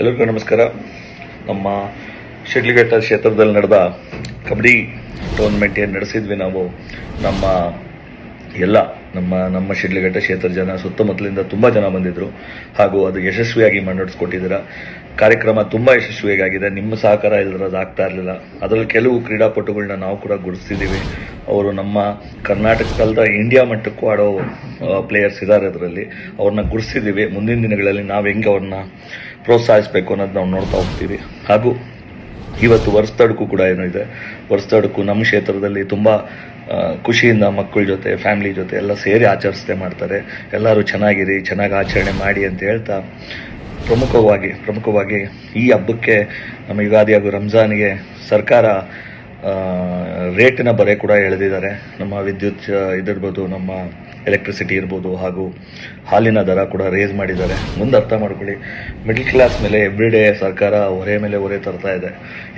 ಎಲ್ಲರಿಗೂ ನಮಸ್ಕಾರ. ನಮ್ಮ ಶಿಡ್ಲಘಟ್ಟ ಕ್ಷೇತ್ರದಲ್ಲಿ ನಡೆದ ಕಬಡ್ಡಿ ಟೂರ್ನಮೆಂಟ್ ಏನು ನಡೆಸಿದ್ವಿ ನಾವು ನಮ್ಮ ಎಲ್ಲ ನಮ್ಮ ನಮ್ಮ ಶಿಡ್ಲಘಟ್ಟ ಕ್ಷೇತ್ರ ಜನ ಸುತ್ತಮುತ್ತಲಿಂದ ತುಂಬ ಜನ ಬಂದಿದ್ದರು ಹಾಗೂ ಅದು ಯಶಸ್ವಿಯಾಗಿ ಮುನ್ನಡೆಸ್ಕೊಟ್ಟಿದ್ದೀರಾ ಕಾರ್ಯಕ್ರಮ ತುಂಬ ಯಶಸ್ವಿಯಾಗಿದೆ. ನಿಮ್ಮ ಸಹಕಾರ ಇಲ್ಲದ್ರೆ ಅದು ಆಗ್ತಾ ಇರಲಿಲ್ಲ. ಅದರಲ್ಲಿ ಕೆಲವು ಕ್ರೀಡಾಪಟುಗಳನ್ನ ನಾವು ಕೂಡ ಗುರುತಿಸಿದ್ದೀವಿ. ಅವರು ನಮ್ಮ ಕರ್ನಾಟಕದ ಇಂಡಿಯಾ ಮಟ್ಟಕ್ಕೂ ಆಡೋ ಪ್ಲೇಯರ್ಸ್ ಇದ್ದಾರೆ ಅದರಲ್ಲಿ. ಅವ್ರನ್ನ ಗುರುತಿಸಿದ್ದೀವಿ. ಮುಂದಿನ ದಿನಗಳಲ್ಲಿ ನಾವು ಹೆಂಗೆ ಅವ್ರನ್ನ ಪ್ರೋತ್ಸಾಹಿಸಬೇಕು ಅನ್ನೋದು ನಾವು ನೋಡ್ತಾ ಹೋಗ್ತೀವಿ. ಹಾಗೂ ಇವತ್ತು ವರ್ಸ್ತಡ್ಕು ಕೂಡ ಏನೋ ಇದೆ. ವರ್ಸ್ತಡ್ಕು ನಮ್ಮ ಕ್ಷೇತ್ರದಲ್ಲಿ ತುಂಬ ಖುಷಿಯಿಂದ ಮಕ್ಕಳ ಜೊತೆ ಫ್ಯಾಮಿಲಿ ಜೊತೆ ಎಲ್ಲ ಸೇರಿ ಆಚರಿಸ್ತೆ ಮಾಡ್ತಾರೆ. ಎಲ್ಲರೂ ಚೆನ್ನಾಗಿರಿ, ಚೆನ್ನಾಗಿ ಆಚರಣೆ ಮಾಡಿ ಅಂತ ಹೇಳ್ತಾ ಪ್ರಮುಖವಾಗಿ ಪ್ರಮುಖವಾಗಿ ಈ ಹಬ್ಬಕ್ಕೆ ನಮ್ಮ ಯುಗಾದಿ ಹಾಗೂ ರಂಜಾನ್ಗೆ ಸರ್ಕಾರ ರೇಟಿನ ಬರೆ ಕೂಡ ಎಳೆದಿದ್ದಾರೆ. ನಮ್ಮ ವಿದ್ಯುತ್ ಇದಿರ್ಬೋದು, ನಮ್ಮ ಎಲೆಕ್ಟ್ರಿಸಿಟಿ ಇರ್ಬೋದು ಹಾಗೂ ಹಾಲಿನ ದರ ಕೂಡ ರೇಸ್ ಮಾಡಿದ್ದಾರೆ. ಮುಂದೆ ಅರ್ಥ ಮಾಡ್ಕೊಳ್ಳಿ ಮಿಡ್ಲ್ ಕ್ಲಾಸ್ ಮೇಲೆ ಎವ್ರಿ ಡೇ ಸರ್ಕಾರ ಹೊರೆ ಮೇಲೆ ಹೊರೆ ತರ್ತಾ ಇದೆ.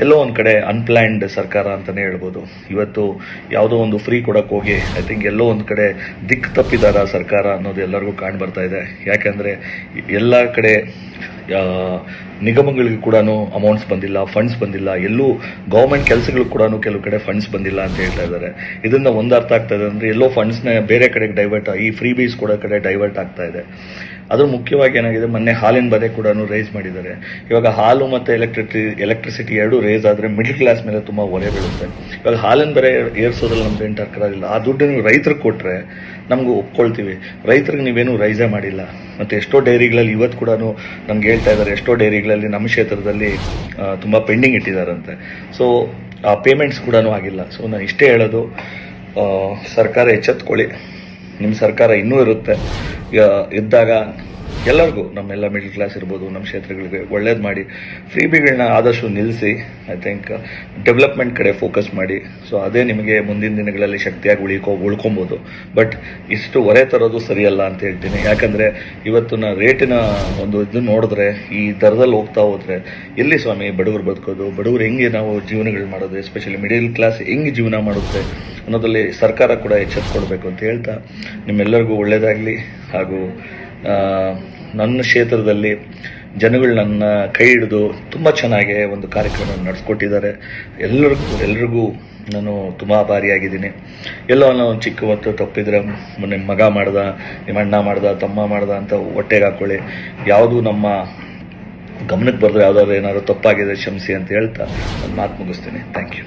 ಎಲ್ಲೋ ಒಂದು ಕಡೆ ಅನ್ಪ್ಲ್ಯಾಂಡ್ ಸರ್ಕಾರ ಅಂತಲೇ ಹೇಳ್ಬೋದು. ಇವತ್ತು ಯಾವುದೋ ಒಂದು ಫ್ರೀ ಕೊಡಕ್ಕೆ ಹೋಗಿ ಐ ಥಿಂಕ್ ಎಲ್ಲೋ ಒಂದು ಕಡೆ ದಿಕ್ ತಪ್ಪಿದಾರ ಸರ್ಕಾರ ಅನ್ನೋದು ಎಲ್ಲರಿಗೂ ಕಾಣ್ ಬರ್ತಾ ಇದೆ. ಯಾಕೆಂದರೆ ಎಲ್ಲ ಕಡೆ ನಿಗಮಗಳಿಗೆ ಕೂಡ ಅಮೌಂಟ್ಸ್ ಬಂದಿಲ್ಲ ಫಂಡ್ಸ್ ಬಂದಿಲ್ಲ. ಎಲ್ಲೂ ಗೌರ್ಮೆಂಟ್ ಕೆಲಸಗಳು ಕೂಡ ಕೆಲವು ಕಡೆ ಫಂಡ್ಸ್ ಬಂದಿಲ್ಲ ಅಂತ ಹೇಳ್ತಾ ಇದ್ದಾರೆ. ಇದರಿಂದ ಒಂದು ಅರ್ಥ ಆಗ್ತಾ ಇದೆ ಅಂದರೆ ಎಲ್ಲೋ ಫಂಡ್ಸ್ನ ಬೇರೆ ಕಡೆಗೆ ಡೈವರ್ಟ್ ಈ ಫ್ರೀ ಬೀಸ್ ಕೂಡ ಕಡೆ ಡೈವರ್ಟ್ ಆಗ್ತಾ ಇದೆ. ಅದ್ರ ಮುಖ್ಯವಾಗಿ ಏನಾಗಿದೆ, ಮೊನ್ನೆ ಹಾಲಿನ ಬರೆ ಕೂಡ ರೈಸ್ ಮಾಡಿದ್ದಾರೆ. ಇವಾಗ ಹಾಲು ಮತ್ತು ಎಲೆಕ್ಟ್ರಿಟಿ ಎಲೆಕ್ಟ್ರಿಸಿಟಿ ಎರಡು ರೇಸ್ ಆದರೆ ಮಿಡ್ಲ್ ಕ್ಲಾಸ್ ಮೇಲೆ ತುಂಬ ಹೊರೆ ಬೀಳುತ್ತೆ. ಇವಾಗ ಹಾಲಿನ ಬರೆ ಏರ್ಸೋದ್ರಲ್ಲಿ ನಮ್ದು ಏನು ಟರ್ಕರಾಗಿಲ್ಲ ಆ ದುಡ್ಡು ನೀವು ರೈತರಿಗೆ ಕೊಟ್ಟರೆ ನಮಗೂ ಒಪ್ಕೊಳ್ತೀವಿ. ರೈತರಿಗೆ ನೀವೇನು ರೈಸೇ ಮಾಡಿಲ್ಲ. ಮತ್ತು ಎಷ್ಟೋ ಡೈರಿಗಳಲ್ಲಿ ಇವತ್ತು ಕೂಡ ನಮ್ಗೆ ಹೇಳ್ತಾ ಇದ್ದಾರೆ, ಎಷ್ಟೋ ಡೈರಿಗಳಲ್ಲಿ ನಮ್ಮ ಕ್ಷೇತ್ರದಲ್ಲಿ ತುಂಬ ಪೆಂಡಿಂಗ್ ಇಟ್ಟಿದ್ದಾರಂತೆ. ಸೊ ಪೇಮೆಂಟ್ಸ್ ಕೂಡ ಆಗಿಲ್ಲ. ಸೊ ನಾನು ಇಷ್ಟೇ ಹೇಳೋದು ಆ, ಸರ್ಕಾರ ಎಚ್ಚೆತ್ಕೊಳ್ಳಿ. ನಿಮ್ಮ ಸರ್ಕಾರ ಇನ್ನೂ ಇರುತ್ತೆ. ಇದ್ದಾಗ ಎಲ್ಲರಿಗೂ ನಮ್ಮೆಲ್ಲ ಮಿಡ್ಲ್ ಕ್ಲಾಸ್ ಇರ್ಬೋದು, ನಮ್ಮ ಕ್ಷೇತ್ರಗಳಿಗೆ ಒಳ್ಳೇದು ಮಾಡಿ ಫ್ರೀಬಿಗಳನ್ನ ಆದಷ್ಟು ನಿಲ್ಲಿಸಿ ಐ ಥಿಂಕ್ ಡೆವಲಪ್ಮೆಂಟ್ ಕಡೆ ಫೋಕಸ್ ಮಾಡಿ. ಸೊ ಅದೇ ನಿಮಗೆ ಮುಂದಿನ ದಿನಗಳಲ್ಲಿ ಶಕ್ತಿಯಾಗಿ ಉಳಿಕೋ, ಉಳ್ಕೊಬೋದು. ಬಟ್ ಇಷ್ಟು ಹೊರೆ ತರೋದು ಸರಿಯಲ್ಲ ಅಂತ ಹೇಳ್ತೀನಿ. ಯಾಕಂದರೆ, ಇವತ್ತಿನ ರೇಟಿನ ಒಂದು ಇದು ನೋಡಿದ್ರೆ, ಈ ದರದಲ್ಲಿ ಹೋಗ್ತಾ ಹೋದರೆ, ಎಲ್ಲಿ ಸ್ವಾಮಿ ಬಡವರು ಬದುಕೋದು? ಬಡವರು ಹೆಂಗೆ ನಾವು ಜೀವನಗಳು ಮಾಡೋದು? ಎಸ್ಪೆಷಲಿ ಮಿಡಿಲ್ ಕ್ಲಾಸ್ ಹೆಂಗೆ ಜೀವನ ಮಾಡುತ್ತೆ? ಅನ್ನೋದರಲ್ಲಿ ಸರ್ಕಾರ ಕೂಡ ಎಚ್ಚೆತ್ಕೊಳ್ಬೇಕು ಅಂತ ಹೇಳ್ತಾ, ನಿಮ್ಮೆಲ್ಲರಿಗೂ ಒಳ್ಳೆಯದಾಗಲಿ ಹಾಗೂ ನನ್ನ ಕ್ಷೇತ್ರದಲ್ಲಿ ಜನಗಳು ನನ್ನ ಕೈ ಹಿಡಿದು ತುಂಬ ಚೆನ್ನಾಗಿ ಒಂದು ಕಾರ್ಯಕ್ರಮ ನಡೆಸ್ಕೊಟ್ಟಿದ್ದಾರೆ. ಎಲ್ಲರಿಗೂ ಎಲ್ರಿಗೂ ನಾನು ತುಂಬ ಆಭಾರಿಯಾಗಿದ್ದೀನಿ ಎಲ್ಲೋ ನಾನು ಚಿಕ್ಕ ಹೊತ್ತು ತಪ್ಪಿದ್ರೆ ನಿಮ್ಮ ಮಗ ಮಾಡ್ದ, ನಿಮ್ಮ ಅಣ್ಣ ಮಾಡ್ದ, ತಮ್ಮ ಮಾಡ್ದ ಅಂತ ಹೊಟ್ಟೆಗೆ ಹಾಕ್ಕೊಳ್ಳಿ ಯಾವುದು ನಮ್ಮ ಗಮನಕ್ಕೆ ಬರೆದ್ರೆ ಯಾವುದಾದ್ರು ಏನಾದರೂ ತಪ್ಪಾಗಿದೆ, ಕ್ಷಮಿಸಿ ಅಂತ ಹೇಳ್ತಾ ನಾನು ಮಾತು ಮುಗಿಸ್ತೀನಿ. Thank you